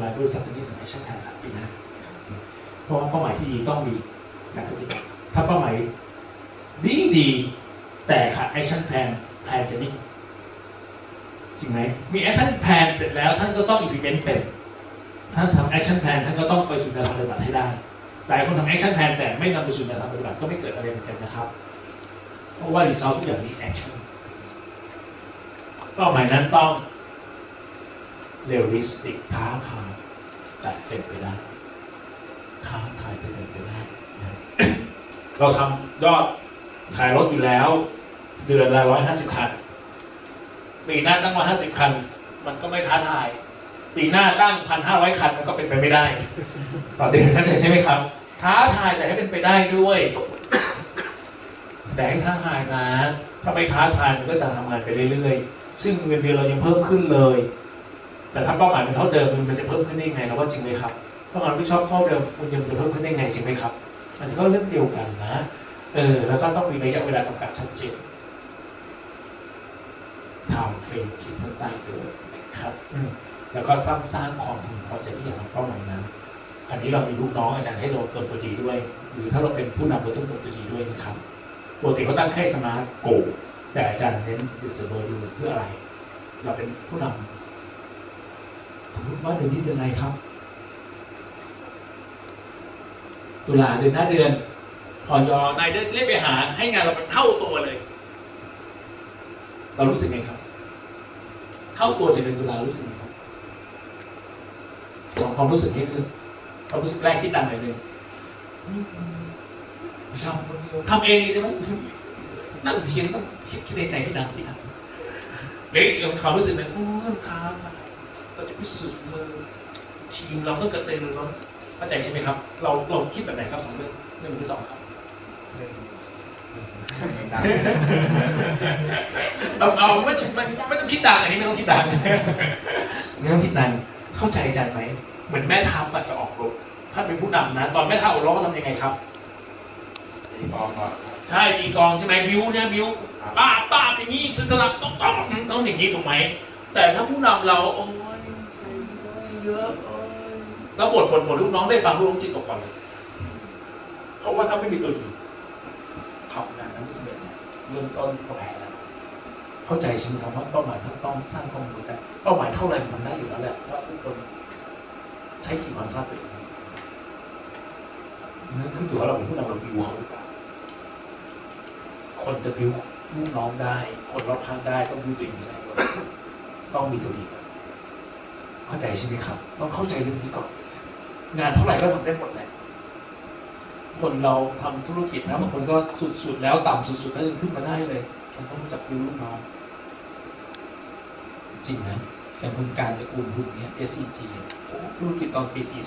รายบริษัทตัวนี้ถึงแอคชั่นแพนปีหน้าเพราะว่าเป้าหมายที่ดีต้องมีการปฏิบัติถ้าเป้าหมายดีดีแต่ขาดแอคชั่นแพนแพนจะนิ่งจริงไหมมีแอคชั่นแพนเสร็จแล้วท่านก็ต้อง implement เป็นท่านทำแอคชั่นแพนท่านก็ต้องไปสู่การปฏิบัติให้ได้หลายคนทำแอคชั่นแพนแต่ไม่นำไปสู่การปฏิบัติก็ไม่เกิดอะไรเหมือนกันนะครับ เพราะว่า result ทุกอย่างมีแอคชั่นเป้าหมายนั้นต้อง เรียลลิสติกท้าทายแต่เป็นไปได้ท้าทายเป็นไปได้เราทำยอดขายรถอยู่แล้ว เดือนละร้อยห้าสิบคัน ปีหน้าตั้งร้อยห้าสิบคัน มันก็ไม่ท้าทาย ปีหน้าตั้งพันห้าร้อยคันมันก็เป็นไปไม่ได้ต่อเดือนเข้าใช่ไหมครับ ท้าทายแต่ให้เป็นไปได้ด้วยแต่ให้ท้าทายนะ ถ้าไม่ท้าทายมันก็จะทำงานไปเรื่อยๆ ซึ่งเงินเดือนเรายังเพิ่มขึ้นเลย แต่ถ้าเป้าหมายมันเท่าเดิมมันจะเพิ่มขึ้นได้ยังไงเราว่าจริงไหมครับเป้าหมายที่ชอบเท่าเดิมมันยังจะเพิ่มขึ้นได้ยังไงจริงไหมครับ มันก็เรื่องเดียวกันนะ เออ แล้วก็ต้องมีระยะเวลากำกับชัดเจนทำเฟรมขีดเส้นใต้ด้วยนะครับอืมแล้วก็ต้องสร้างความพึงพอใจที่อยากทำเป้าหมายนั้น อันนี้เรามีลูกน้องอาจารย์ให้เราเติมตัวดีด้วย หรือถ้าเราเป็นผู้นำเราต้องเติมตัวดีด้วยนะครับปกติเขาตั้งแค่สมาร์ทโกแต่อาจารย์เน้น disable ดูเพื่ออะไร เราเป็นผู้นำ สมมติว่าเดือนนี้เดือนอะไรครับ ตุลาเดือนหน้าเดือน พอยอนายเดือนเรียกไปหา ให้งานเราเป็นเท่าตัวเลย เรารู้สึกไงครับ เท่าตัวจากเดือนตุลารู้สึกไงครับสองความรู้สึกนี้คือความรู้สึกแรกที่ดังเลยหนึ่งทำคนเดียวทำเองได้ไหมนั่งเทียนต้องคิดคิดในใจที่ดังที่ดังหรืออีกความรู้สึกหนึ่งโอ้ยครับ เราจะพิสูจน์มือทีมเราต้องกระตือรือร้นเข้าใจใช่ไหมครับ เราเราคิดแบบไหนครับสองเรื่องเรื่องหรือสองครับเอาเอาไม่ต้องไม่ไม่ต้องคิดดังอันนี้ไม่ต้องคิดดังไม่ต้องคิดดังเข้าใจอาจารย์ไหมเหมือนแม่ทัพอะจะออกรบถ้าเป็นผู้นำนะ ตอนแม่ทัพออกรบเขาทำยังไงครับตีกองก่อนใช่มีกองใช่ไหมบิวเนี่ยบิวป้าป้าอย่างนี้สลับต้องต้องต้องอย่างนี้ถูกไหมแต่ถ้าผู้นำเราโอ้ยใส่ เยอะแล้วบทบทบทลูกน้องได้ฟังลูกน้องจิตกก่อนเลย เพราะว่าถ้าไม่มีตัวอยู่ขับงานนั้นไม่สำเร็จเริ่มต้นก็แพ้แล้วเข้าใจใช่ไหมครับว่าเป้าหมายต้องต้องสร้างความเข้ใจเป้าหมายเท่าไรมันทำได้อยู่แล้วแหละว่าทุกคนใช้ขีดความสามารถตัวเองนั่นคือตัวาเราเป็นผู้นำเราบิวเขาหรือเปล่าคนจะบิวลูกน้องได้ คนรอบข้างได้ต้องบิวตัวเองได้ด้วต้องมีตัวเอง เข้าใจใช่ไหมครับต้องเข้าใจเรื่องนี้ก่อนงานเท่าไหร่ก็ทำได้หมดแหละคนเราทำธุรกิจนะบางคนก็สุดๆแล้วต่ำสุดๆแล้วขึ้นมาได้เลยมันต้องจับิวลูกน้องจริงนะอย่างคุณการตระกูลหุ่นเนี้ย SEG ธุรกิจตอนปี 40นี่